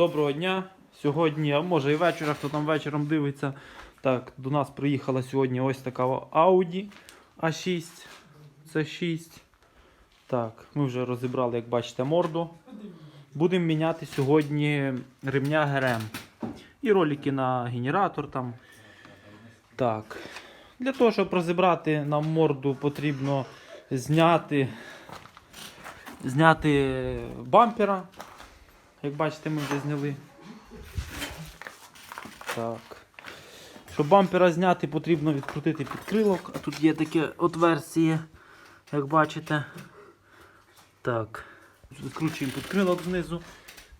доброго дня. Сьогодні, а може і вечора, хто там вечором дивиться. Так, до нас приїхала сьогодні ось така Audi A6. Це 6. Так, ми вже розібрали, як бачите, морду. Будемо міняти сьогодні ремня ГРМ. І ролики на генератор там. Так. Для того, щоб розібрати нам морду, потрібно зняти, зняти бампера. Як бачите, ми вже зняли. Так. Щоб бампера зняти, потрібно відкрутити підкрилок. А тут є таке отверстие, як бачите. Так. Відкручуємо підкрилок знизу.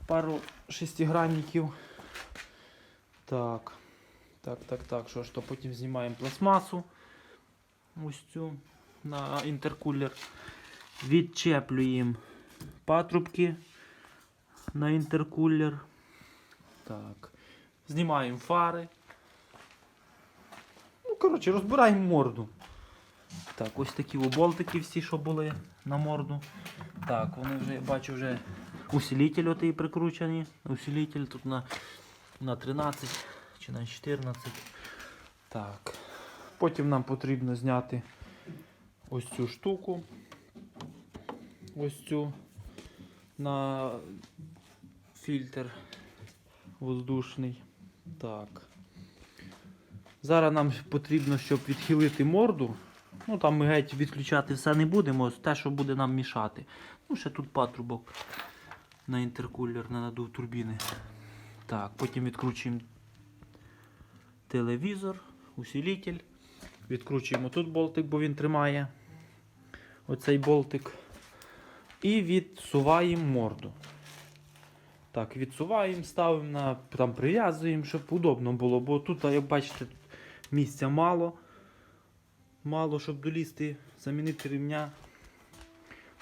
Пару шестигранників. Так. Так, так, так. Що ж то потім знімаємо пластмасу. Ось цю на інтеркулер. Відчеплюємо патрубки на інтеркулер. Так. Знімаємо фари. Ну, коротше, розбираємо морду. Так, ось такі о болтики всі, що були на морду. Так, вони вже, я бачу, вже усилитель отий прикручений. Усилитель тут на, на 13 чи на 14. Так. Потім нам потрібно зняти ось цю штуку. Ось цю на фільтр воздушний. Так. Зараз нам потрібно, щоб відхилити морду. Ну там ми геть відключати все не будемо, те, що буде нам мішати. Ну, ще тут патрубок на інтеркулер, на надув турбіни. Так, потім відкручуємо телевізор, усилитель. Відкручуємо тут болтик, бо він тримає оцей болтик. І відсуваємо морду. Так, відсуваємо, ставимо на там прив'язуємо, щоб удобно було, бо тут, як бачите, місця мало. Мало, щоб долізти, замінити ремня.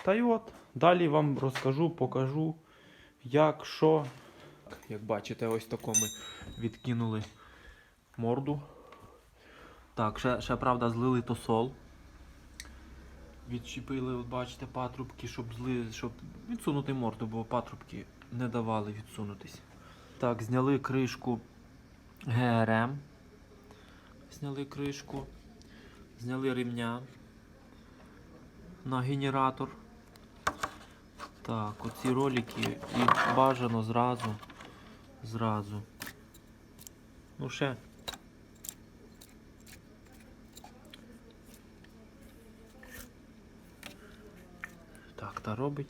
Та й от, далі вам розкажу, покажу, як що. Як бачите, ось тако ми відкинули морду. Так, ще, ще правда, злили тосол. Відчепили, от бачите, патрубки, щоб зли, щоб відсунути морду, бо патрубки не давали відсунутись. Так, зняли кришку ГРМ. Зняли кришку. Зняли ремня на генератор. Так, оці ролики і бажано зразу. Зразу. Ну ще. Так, та робить.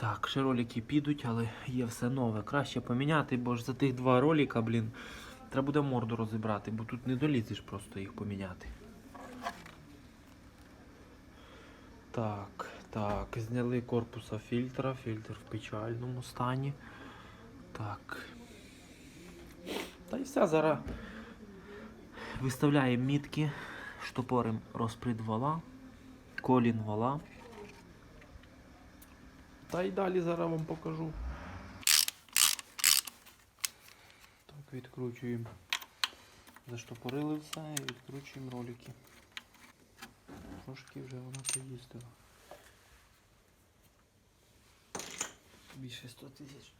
Так, ще ролики підуть, але є все нове. Краще поміняти, бо ж за тих два ролика, блін, треба буде морду розібрати, бо тут не долізеш просто їх поміняти. Так, так, зняли корпуса фільтра, фільтр в печальному стані. Так. Та і все, зараз виставляємо мітки, штопоримо розприд вала, колін вала. Та й далі зараз вам покажу. Так, відкручуємо. Заштопорили все і відкручуємо ролики. Трошки вже вона поїздила. Більше 100 тисяч.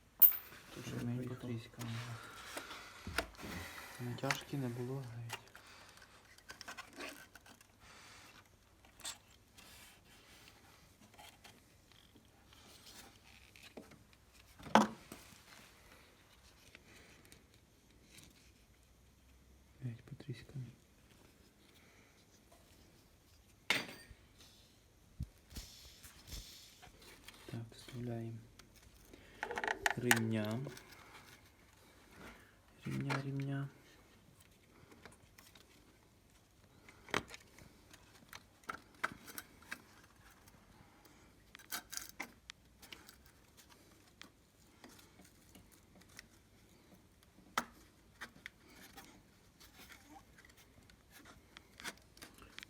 Тут вже мені потріскано. Натяжки не було вставляємо ремня. Ремня, ремня.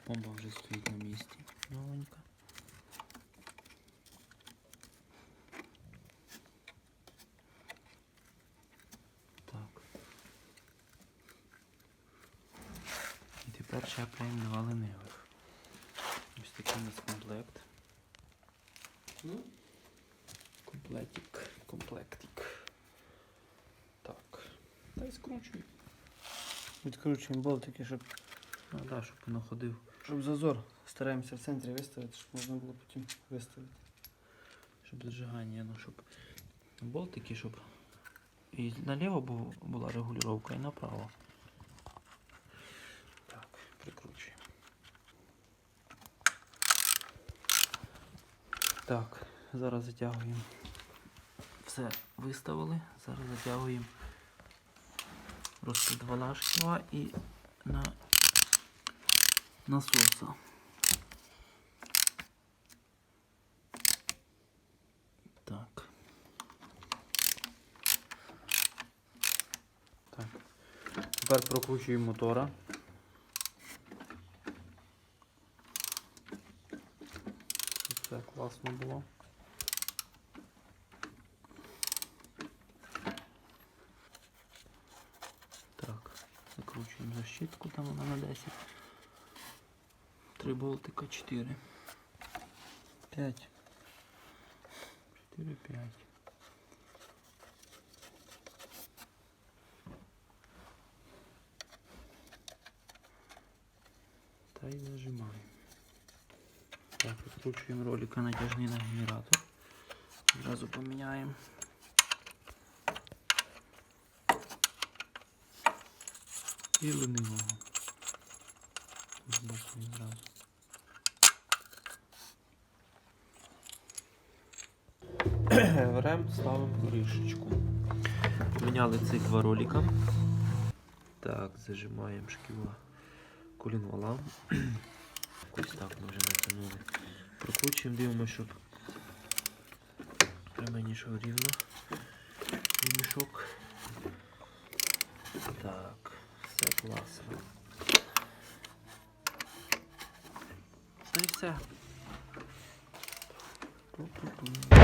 Бомба вже стоїть на місці. Новенька. Тепер чапаємо два ленивих. Ось такий у нас комплект. Комплектик, комплектик. і скручуй. Відкручуємо болтики, щоб, Ну да, щоб воно ходив. щоб зазор стараємося в центрі виставити, щоб можна було потім виставити. Щоб зажигання, ну щоб болтики, щоб і наліво була регулювання, і направо. Так, прикручуємо. Так, зараз затягуємо. Все виставили. Зараз затягуємо просто два лашкова і на насоса. Так. Так. Тепер прокручуємо мотора. Все класно було. Так, закручуємо защитку, там вона на 10. Три болтика, 4. 5. 4, 5. Та й нажимаємо. Так, відкручуємо ролика натяжний на генератор. Одразу поміняємо. І ленивого. З боку відразу. Ставимо кришечку. Поміняли цих два ролика. Так, зажимаємо шківа колінвала. Ось так ми вже натягнули. Прокручуємо, дивимося, щоб ремень йшов рівно. І мішок. Так, все класно. Та й все. Ту-ту-ту.